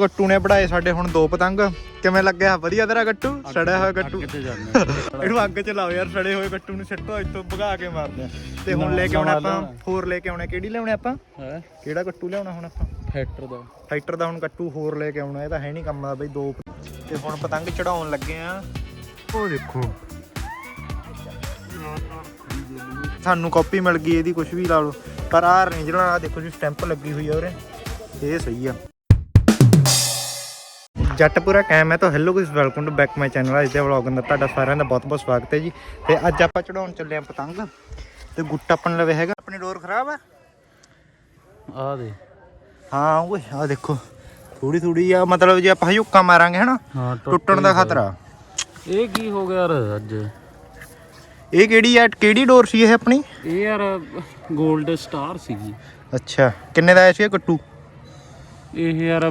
ਗੱਟੂ ਨੇ ਪੜਾਏ ਸਾਡੇ ਹੁਣ ਦੋ ਪਤੰਗ। ਕਿਵੇਂ ਲੱਗਿਆ? ਵਧੀਆ ਤੇਰਾ ਗੱਟੂ? ਸੜਿਆ ਹੋਇਆ ਗੱਟੂ? ਕਿੱਥੇ ਜਾਂਦੇ ਇਹਨੂੰ ਅੱਗ ਚ ਲਾਓ ਯਾਰ ਸੜੇ ਹੋਏ ਗੱਟੂ ਨੂੰ ਸਿੱਟੋ ਇੱਥੋਂ ਭਗਾ ਕੇ ਮਾਰਦੇ ਤੇ ਹੁਣ ਲੈ ਕੇ ਆਉਣਾ ਆਪਾਂ ਹੋਰ ਲੈ ਕੇ ਆਉਣਾ ਕਿਹੜੀ ਲਿਆਉਣੇ ਆਪਾਂ? ਹੈ? ਕਿਹੜਾ ਗੱਟੂ ਲਿਆਉਣਾ ਹੁਣ ਆਪਾਂ? ਫੈਕਟਰ ਦਾ। ਫਾਈਟਰ ਦਾ ਹੁਣ ਗੱਟੂ ਹੋਰ ਲੈ ਕੇ ਆਉਣਾ ਇਹ ਤਾਂ ਹੈ ਨਹੀਂ ਕੰਮ ਦਾ ਬਈ ਦੋ ਤੇ ਹੁਣ ਪਤੰਗ ਚੜਾਉਣ ਲੱਗੇ ਆ। ਉਹ ਦੇਖੋ। ਸਾਨੂੰ ਕਾਪੀ ਮਿਲ ਗਈ ਇਹਦੀ ਕੁਝ ਵੀ ਲਾ ਲਓ। ਪਰ ਆਹ ਰੇਂਜਰ ਆ ਦੇਖੋ ਜੀ ਸਟੈਂਪ ਲੱਗੀ ਹੋਈ ਆ ਉਰੇ। ਇਹ ਸਹੀ ਆ। ਜੱਟਪੁਰਾ ਕੈਮ ਹੈ ਤਾਂ hello guys welcome to back my channel ਅੱਜ ਦੇ ਵਲੌਗ ਅੰਦਰ ਤੁਹਾਡਾ ਸਾਰਿਆਂ ਦਾ ਬਹੁਤ ਬਹੁਤ ਸਵਾਗਤ ਹੈ ਜੀ। ਤੇ ਅੱਜ ਆਪਾਂ ਚੜਾਉਣ ਚੱਲੇ ਆ ਪਤੰਗ। ਤੇ ਗੁੱਟ ਆਪਣ ਲਵੇ ਹੈਗਾ ਆਪਣੀ ਡੋਰ ਖਰਾਬ ਆ? ਆ ਦੇ। ਹਾਂ ਓਏ ਆ ਦੇਖੋ। ਥੋੜੀ ਥੋੜੀ ਆ ਮਤਲਬ ਜੇ ਆਪਾਂ ਹਯੁੱਕਾ ਮਾਰਾਂਗੇ ਹਨਾ ਟੁੱਟਣ ਦਾ ਖਤਰਾ। ਇਹ ਕੀ ਹੋ ਗਿਆ ਯਾਰ ਅੱਜ? ਇਹ ਕਿਹੜੀ ਆ ਕਿਹੜੀ ਡੋਰ ਸੀ ਇਹ ਆਪਣੀ? ਇਹ ਯਾਰ 골ਡ ਸਟਾਰ ਸੀਗੀ। ਅੱਛਾ ਕਿੰਨੇ ਦਾ ਆਇਆ ਸੀ ਇਹ ਗੱਟੂ ਇਹ ਯਾਰ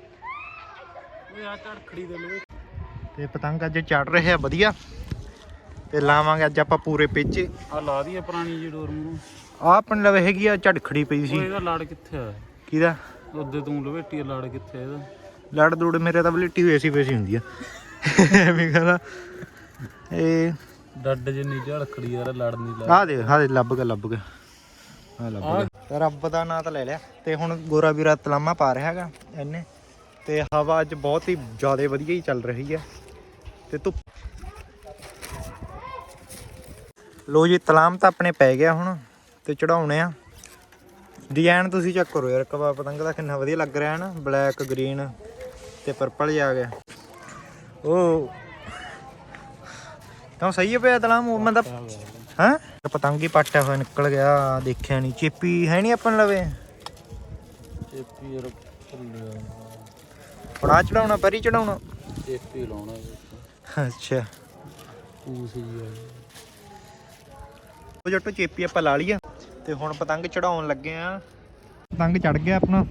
ਓਏ ਆ ਝੜਖੜੀ ਦੇ ਲੋ ਤੇ ਪਤੰਗ ਅੱਜ ਚੜ ਰਹੇ ਆ ਵਧੀਆ। ਤੇ ਲਾਵਾਂਗੇ ਅੱਜ ਆਪਾਂ ਪੂਰੇ ਪੇਚੇ। ਆ ਲਾ ਦਈਏ ਪੁਰਾਣੀ ਜੀ ਡੋਰ ਮੂੰਹ। ਆ ਆਪਣੇ ਲਵੇ ਹੈਗੀ ਆ ਝੜਖੜੀ ਪਈ ਸੀ। ਇਹਦਾ ਲੜ ਕਿੱਥੇ ਆ? ਕਿਹਦਾ? ਉਹਦੇ ਤੂੰ ਲਵੇਟੀ ਲੜ ਕਿੱਥੇ ਇਹਦਾ? ਲੜ ਦੂੜ ਮੇਰੇ ਤਾਂ ਬਲੇਟੀ ਹੋਈ ਸੀ ਪੇਸੀ ਹੁੰਦੀ ਆ। ਐਵੇਂ ਕਹਿੰਦਾ ਇਹ ਡੱਡ ਜਿੰਨੀ ਝੜਖੜੀ ਯਾਰ ਲੜ ਨਹੀਂ ਲਾ ਆ ਦੇ ਆ ਦੇ ਲੱਭ ਗਿਆ ਲੱਭ ਗਿਆ। ਆ ਲੱਭ ਗਿਆ। ਰੱਬ ਦਾ ਨਾਂ ਤਾਂ ਲੈ ਲਿਆ। ਤੇ ਹੁਣ ਗੋਰਾ ਵੀਰਾ ਤਲਾਮਾ ਪਾ ਰਿਹਾ ਹੈਗਾ ਇਹਨੇ। ਤੇ ਹਵਾ ਅੱਜ ਬਹੁਤ ਹੀ ਜ਼ਿਆਦਾ ਵਧੀਆ ਹੀ ਚੱਲ ਰਹੀ ਹੈ ਤੇ ਧੁੱਪ ਲੋ ਜੀ, ਤਲਾਮ ਤਾਂ ਆਪਣੇ ਪੈ ਗਿਆ ਹੁਣ ਤੇ ਚੜਾਉਣੇ ਆ। ਡਿਜ਼ਾਈਨ ਤੁਸੀਂ ਚੈੱਕ ਕਰੋ ਯਾਰ ਕਬਾ ਪਤੰਗ ਦਾ ਕਿੰਨਾ ਵਧੀਆ ਲੱਗ ਰਿਹਾ ਹੈ ਨਾ। ਬਲੈਕ, ਗ੍ਰੀਨ ਤੇ ਪਰਪਲ ਜਿਹਾ ਆ ਗਿਆ। ਉਹ ਤਾਂ ਸਹੀ ਹੈ ਪਿਆ ਤਲਾਮ, ਉਹ ਮਤਲਬ ਹਾਂ? ਪਤੰਗ ਹੀ ਪਾਟਿਆ ਹੋਇਆ, ਨਿਕਲ ਗਿਆ, ਦੇਖਿਆ ਨਹੀਂ ਚੇਪੀ ਹੈ ਨਹੀਂ ਆਪਾਂ ਲਵੇ। ਚੇਪੀ ਯਾਰ ਭੁੱਲਿਆ ਪੜਾ ਚੜਾਉਣਾ ਪਰੀ ਚੜਾਉਣਾ? ਚੇਪੀ ਲਾਉਣਾ ਅੱਛਾ। ਪੂਸ ਜੀ ਆ। ਉਹ ਜੱਟੋ ਚੇਪੀ ਆਪਾਂ ਲਾ ਲਈ ਆ ਤੇ ਹੁਣ ਪਤੰਗ ਚੜਾਉਣ ਲੱਗੇ ਆ। ਪਤੰਗ ਚੜ ਗਿਆ ਆਪਣਾ।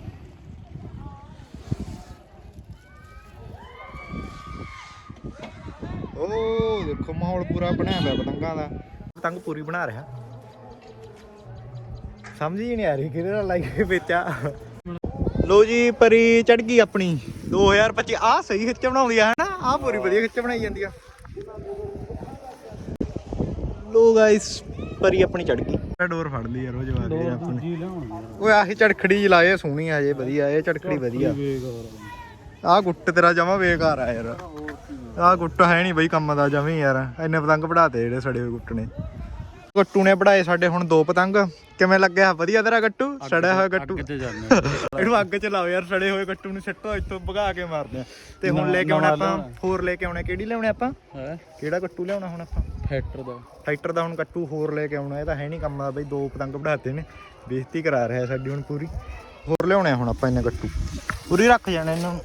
ਉਹ ਦੇਖੋ ਮਾਹੌਲ ਪੂਰਾ ਬਣਿਆ ਹੋਇਆ ਪਤੰਗਾਂ ਦਾ। ਪਤੰਗ ਪੂਰੀ ਬਣਾ ਰਿਹਾ। ਸਮਝ ਹੀ ਨਹੀਂ ਆ ਰਹੀ ਕਿਹਦੇ ਨਾਲ ਲਾਈ ਕੇ ਵੇਚਾ। ਲੋ ਜੀ ਪਰੀ ਚੜ ਗਈ ਆਪਣੀ। 2025 ਆ ਸਹੀ ਖਿੱਚ ਬਣਾਉਂਦੀ ਆ ਹਨਾ ਆ ਪੂਰੀ ਵਧੀਆ ਖਿੱਚ ਬਣਾਈ ਜਾਂਦੀ ਆ ਲੋ ਗਾਇਸ ਪਰੀ ਆਪਣੀ ਚੜ ਗਈ। ਡੋਰ ਫੜ ਲਈ ਯਾਰ ਉਹ ਜਵਾਬ ਦੇ ਆਪਣੇ। ਓਏ ਆਹੀ ਝੜਖੜੀ ਜਿਹੀ ਲਾਏ ਸੋਹਣੀ ਆ ਜੇ ਵਧੀਆ ਇਹ ਝੜਖੜੀ ਵਧੀਆ। ਆਹ ਗੁੱਟ ਤੇਰਾ ਜਮਾ ਬੇਕਾਰ ਆ ਯਾਰ। ਆਹ ਗੁੱਟ ਹੈ ਨਹੀਂ ਬਈ ਕੰਮ ਦਾ ਜਮੀ ਯਾਰ ਇੰਨੇ ਪਤੰਗ ਪੜਾਤੇ ਜਿਹੜੇ ਸੜੇ ਹੋਏ ਗੁੱਟ ਨੇ। ਗੱਟੂ ਨੇ ਪੜਾਏ ਸਾਡੇ ਹੁਣ ਦੋ ਪਤੰਗ। ਕਿਵੇਂ ਲੱਗਿਆ? ਵਧੀਆ ਤੇਰਾ ਗੱਟੂ? ਸੜਿਆ ਹੋਇਆ ਗੱਟੂ? ਇਹਨੂੰ ਅੱਗ ਚ ਲਾਓ ਯਾਰ ਸੜੇ ਹੋਏ ਗੱਟੂ ਨੂੰ ਸਿੱਟੋ ਇੱਥੋਂ ਭਗਾ ਕੇ ਮਾਰਦੇ ਆ। ਤੇ ਹੁਣ ਲੈ ਕੇ ਆਉਣਾ ਆਪਾਂ ਹੋਰ ਲੈ ਕੇ ਆਉਣਾ ਕਿਹੜੀ ਲਿਆਉਣੇ ਆਪਾਂ? ਕਿਹੜਾ ਗੱਟੂ ਲਿਆਉਣਾ ਹੁਣ ਆਪਾਂ? ਫੈਕਟਰ ਦਾ। ਫਾਈਟਰ ਦਾ ਹੁਣ ਗੱਟੂ ਹੋਰ ਲੈ ਕੇ ਆਉਣਾ ਇਹ ਤਾਂ ਹੈ ਨਹੀਂ ਕੰਮ ਦਾ ਬਈ ਦੋ ਪਤੰਗ ਪੜਾਤੇ ਨੇ। ਬੇਇੱਜ਼ਤੀ ਕਰਾ ਰਿਹਾ ਸਾਡੀ ਹੁਣ ਪੂਰੀ। ਹੋਰ ਲਿਆਉਣੇ ਹੁਣ ਆਪਾਂ ਇੰਨੇ ਗੱਟੂ। ਪੂਰੀ ਰੱਖ ਜਾਣਾ ਇਹਨਾਂ ਨੂੰ।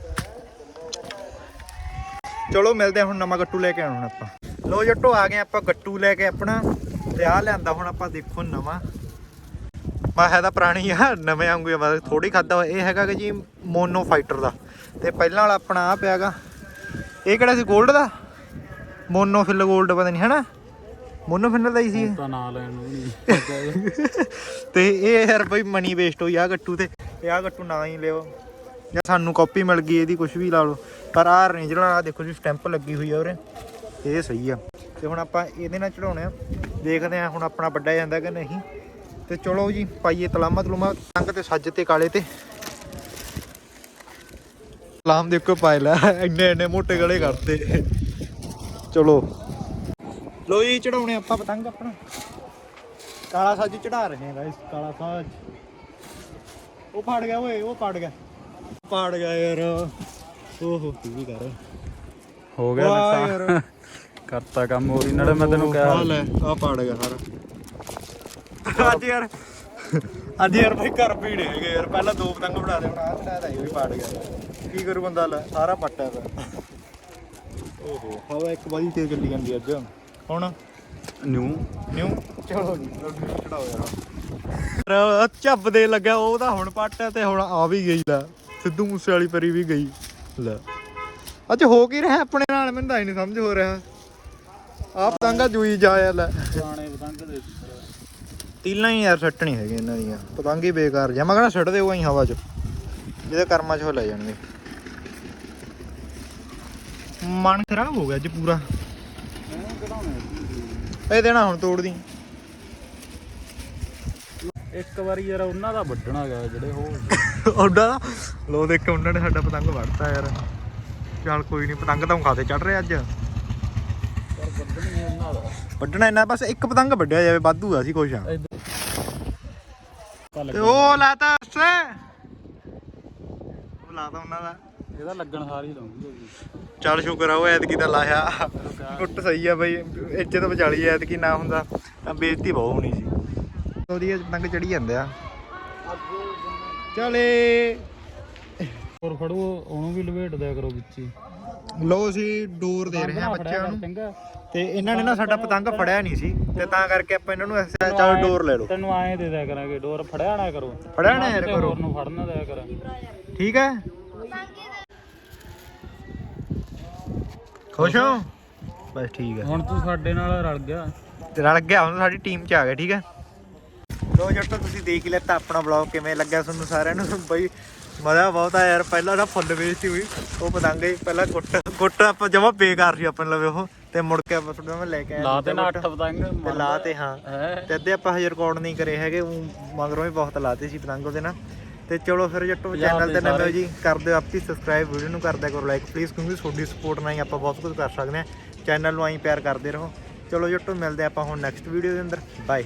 ਚਲੋ ਮਿਲਦੇ ਹੁਣ ਨਵਾਂ ਗੱਟੂ ਲੈ ਕੇ ਆਉਣਾ ਹੁਣ ਆਪਾਂ। ਲੋ ਜੱਟੋ ਆ ਗਏ ਆਪਾਂ ਗੱਟੂ ਲੈ ਕੇ ਆਪਣਾ। ਤੇ ਆ ਲਿਆਂਦਾ ਹੁਣ ਆਪਾਂ ਦੇਖੋ ਨਵਾਂ। ਮਾ ਹੈ ਤਾਂ ਪੁਰਾਣੀ ਆ ਨਵੇਂ ਵਾਂਗੂ ਆ ਮਤਲਬ ਥੋੜੀ ਖਾਦਾ ਇਹ ਹੈਗਾ ਕਿ ਜੀ ਮੋਨੋ ਫਾਈਟਰ ਦਾ। ਤੇ ਪਹਿਲਾਂ ਵਾਲਾ ਆਪਣਾ ਆ ਪਿਆਗਾ ਇਹ ਕਿਹੜਾ ਸੀ 골ਡ ਦਾ? ਮੋਨੋ ਫਿਲ 골ਡ ਪਤਾ ਨਹੀਂ ਹਨਾ? ਮੋਨੋ ਫਿਲ ਦਾ ਹੀ ਸੀ। ਇਹ। ਤਾਂ ਨਾਂ ਲੈਣ ਨੂੰ ਨਹੀਂ ਤੇ ਇਹ ਯਾਰ ਬਈ ਮਨੀ ਵੇਸਟ ਹੋਈ ਆ ਗੱਟੂ ਤੇ। ਤੇ ਆ ਗੱਟੂ ਨਾ ਹੀ ਲਿਓ। ਜਾਂ ਸਾਨੂੰ ਕਾਪੀ ਮਿਲ ਗਈ ਇਹਦੀ ਕੁਝ ਵੀ ਲਾ ਲਓ। ਪਰ ਆਹ ਰੇਂਜਰ ਆ ਦੇਖੋ ਜੀ ਸਟੈਂਪ ਲੱਗੀ ਹੋਈ ਆ ਉਰੇ। ਇਹ ਸਹੀ ਆ। ਤੇ ਹੁਣ ਆਪਾਂ ਇਹਦੇ ਨਾਲ ਚੜਾਉਣੇ ਆ। ਦੇਖਦੇ ਆ ਹੁਣ ਆਪਣਾ ਵੱਡਾ ਜਾਂਦਾ ਕਿ ਨਹੀਂ। ਤੇ ਚਲੋ ਜੀ ਪਾਈਏ ਤਲਾਮਾ ਤਲੂਮਾ ਟੰਗ ਤੇ ਸੱਜ ਤੇ ਕਾਲੇ ਤੇ। ਤਲਾਮ ਦੇਖੋ ਪਾਇ ਲੈ ਇੰਨੇ ਇੰਨੇ ਮੋਟੇ ਗਲੇ ਕਰਤੇ ਚਲੋ। ਲੋ ਜੀ ਚੜਾਉਣੇ ਆਪਾਂ ਪਤੰਗ ਆਪਣਾ। ਕਾਲਾ ਸਾਜ ਚੜਾ ਰਹੇ ਹਾਂ ਗਾਇਸ ਕਾਲਾ ਸਾਜ। ਉਹ ਫੜ ਗਿਆ ਓਏ ਉਹ ਪੜ ਗਿਆ। ਪੜ ਗਿਆ ਯਾਰ। ਓਹੋ ਕੀ ਕਰ? ਹੋ ਗਿਆ ਨੁਕਸਾਨ ਕਰਤਾ ਕੰਮ ਉਹਦੀ ਨਾਲੇ ਮੈਂ ਤੈਨੂੰ ਆ ਕਿਹਾ ਲੈ ਆ ਪੜ ਗਿਆ ਸਾਰਾ। ਅੱਜ ਯਾਰ ਅੱਜ ਯਾਰ ਭਾਈ ਘਰ ਭੀੜੇ ਹੈਗੇ ਯਾਰ ਪਹਿਲਾਂ ਦੋ ਪਤੰਗ ਬਣਾ ਦੇ ਆ ਚੜਾਇਆ ਤਾਂ ਇਹ ਵੀ ਪੜ ਗਿਆ। ਕੀ ਕਰੂ ਬੰਦਾ ਲੈ ਸਾਰਾ ਪੱਟਿਆ ਪਿਆ ਓਹੋ ਹਵਾ ਇੱਕ ਵਾਰੀ ਤੇ ਚੱਲੀ ਜਾਂਦੀ ਅੱਜ। ਹੁਣ? ਨਿਊ। ਨਿਊ? ਚਲੋ ਜੀ ਚੜਾਓ ਯਾਰ। ਝੱਬ ਦੇ ਲੱਗਾ ਉਹਦਾ ਹੁਣ ਪੱਟਿਆ ਤੇ ਹੁਣ ਆ ਵੀ ਗਈ ਲੈ। ਸਿੱਧੂ ਮੂਸੇ ਵਾਲੀ ਪਰੀ ਵੀ ਗਈ ਲੈ। ਅੱਜ ਹੋ ਕੀ ਰਿਹਾ ਆਪਣੇ ਨਾਲ ਮੈਨੂੰ ਤਾਂ ਹੀ ਨਹੀਂ ਸਮਝ ਹੋ ਰਿਹਾ। ਆਪ ਪਤੰਗਾ ਜੂਈ ਜਾਇਆ ਲੈ। ਪੁਰਾਣੇ ਪਤੰਗ ਦੇ ਤੀਲਾਂ ਹੀ ਯਾਰ ਸੱਟ ਨਹੀਂ ਹੈਗੇ ਇਹਨਾਂ ਦੀਆਂ। ਪਤੰਗ ਹੀ ਬੇਕਾਰ ਜਿਹਾ। ਮੈਂ ਕਹਿੰਦਾ ਸੱਟ ਦਿਓ ਆਈ ਹਵਾ 'ਚ। ਜਿਹਦੇ ਕਰਮਾਂ 'ਚ ਉਹ ਲੈ ਜਾਣਗੇ। ਮਨ ਖਰਾਬ ਹੋ ਗਿਆ ਅੱਜ ਪੂਰਾ। ਇਹ ਦੇਣਾ ਹੁਣ ਤੋੜ ਦੀ। ਇੱਕ ਵਾਰੀ ਯਾਰ ਉਹਨਾਂ ਦਾ ਵੱਢਣਾ ਗਾ ਜਿਹੜੇ ਉਹ ਉਹਦਾ ਲੋ ਦੇਖ ਉਹਨਾਂ ਨੇ ਸਾਡਾ ਪਤੰਗ ਵੜਤਾ ਯਾਰ। ਚੱਲ ਕੋਈ ਨਹੀਂ ਪਤੰਗ ਤਾਂ ਖਾਤੇ ਚੜ ਰਿਹਾ ਅੱਜ ਪਰ ਵੱਢਣੀ ਉਹਨਾਂ ਦਾ ਵੱਢਣਾ ਇੰਨਾ ਬਸ ਇੱਕ ਪਤੰਗ ਵੱਢਿਆ ਜਾਵੇ ਵਾਧੂ ਆ ਸੀ ਆ। ਪਾ ਤੇ ਉਹ ਲਾਤਾ ਉਸੇ। ਉਹ ਲਾਤਾ ਉਹਨਾਂ ਦਾ। ਇਹਦਾ ਲੱਗਣ ਸਾਰ ਹੀ ਲਾਉਂਗੀ ਚੱਲ ਸ਼ੁਕਰ ਆ ਉਹ ਐਤਕੀ ਤਾਂ ਲਾਇਆ। ਗੁੱਟ ਸਹੀ ਆ ਬਈ ਇੱਜ਼ਤ ਵਿਚਾਲੀ ਐਤਕੀ ਨਾ ਹੁੰਦਾ। ਤਾਂ ਬੇਇੱਜ਼ਤੀ ਬਹੁਤ ਹੋਣੀ ਸੀ। ਉਹਦੀ ਪਤੰਗ ਚੜੀ ਜਾਂਦੇ ਆ। ਚਲੇ ਹੋਰ ਫੜੋ ਉਹਨੂੰ ਵੀ ਲਵੇਟ ਦਿਆ ਕਰੋ ਵਿੱਚ ਹੀ। ਲੋ ਅਸੀਂ ਡੋਰ ਦੇ ਰਹੇ ਹਾਂ ਬੱਚਿਆਂ ਨੂੰ। ਤੇ ਇਹਨਾਂ ਨੇ ਨਾ ਸਾਡਾ ਪਤੰਗ ਫੜਿਆ ਨਹੀਂ ਸੀ ਤੇ ਤਾਂ ਕਰਕੇ ਆਪਾਂ ਇਹਨਾਂ ਨੂੰ ਐਸਾ ਚੱਲ ਡੋਰ ਲੈ ਲਓ। ਤੈਨੂੰ ਐਂ ਦੇ ਦਿਆ ਕਰਾਂਗੇ ਡੋਰ ਫੜਿਆ ਨਾ ਕਰੋ। ਫੜਿਆ ਨਾ ਯਾਰ ਕਰੋ। ਨੂੰ ਫੜਨਾ ਦਿਆ ਕਰਾਂਗੇ ਠੀਕ ਹੈ? ਖੁਸ਼ ਹੋ? ਬਸ ਠੀਕ ਹੈ। ਹੁਣ ਤੂੰ ਸਾਡੇ ਨਾਲ ਰਲ ਗਿਆ। ਤੇ ਰਲ ਗਿਆ ਹੁਣ ਸਾਡੀ ਟੀਮ ਚ ਆ ਗਿਆ ਠੀਕ ਹੈ? ਲੋ ਜੱਟੋ ਤੁਸੀਂ ਦੇਖ ਹੀ ਲਿਆ ਆਪਣਾ ਵਲੌਗ ਕਿਵੇਂ ਲੱਗਿਆ ਤੁਹਾਨੂੰ ਸਾਰਿਆਂ ਨੂੰ? ਬਈ ਮਜ਼ਾ ਬਹੁਤ ਆ ਯਾਰ ਪਹਿਲਾਂ ਤਾਂ ਫੁੱਲ ਵੇਚਤੀ ਹੋਈ ਉਹ ਪਤੰਗੇ ਹੀ ਪਹਿਲਾਂ ਗੁੱਟ ਗੁੱਟ ਆਪਾਂ ਜਮਾ ਬੇਕਾਰ ਸੀ ਆਪਾਂ ਨੂੰ ਲਵੇ ਉਹ ਤੇ ਮੁੜ ਕੇ ਆਪਾਂ ਤੁਹਾਡੇ ਮੈਂ ਲੈ ਕੇ ਆਇਆ ਲਾ ਤੇ ਨਾ। ਅੱਠ ਪਤੰਗ ਤੇ ਲਾ ਤੇ ਹਾਂ ਤੇ ਅੱਧੇ ਆਪਾਂ ਹਜੇ ਰਿਕਾਰਡ ਨਹੀਂ ਕਰੇ ਹੈਗੇ ਮਗਰੋਂ ਵੀ ਬਹੁਤ ਲਾਤੇ ਸੀ ਪਤੰਗ ਉਹਦੇ ਨਾਲ। ਤੇ ਚਲੋ ਫਿਰ ਜੱਟੋ ਚੈਨਲ ਤੇ ਨਵੇਂ ਜੀ ਕਰ ਦਿਓ ਆਪੀ ਸਬਸਕ੍ਰਾਈਬ ਵੀਡੀਓ ਨੂੰ ਕਰ ਦਿਆ ਕਰੋ ਲਾਈਕ ਪਲੀਜ਼ ਕਿਉਂਕਿ ਤੁਹਾਡੀ ਸਪੋਰਟ ਨਾਲ ਹੀ ਆਪਾਂ ਬਹੁਤ ਕੁਝ ਕਰ ਸਕਦੇ ਹਾਂ। ਚੈਨਲ ਨੂੰ ਐਂ ਪਿਆਰ ਕਰਦੇ ਰਹੋ। ਚਲੋ ਜੱਟੋ ਮਿਲਦੇ ਆਪਾਂ ਹੁਣ ਨੈਕਸਟ ਵੀਡੀਓ ਦੇ ਅੰਦਰ। ਬਾਏ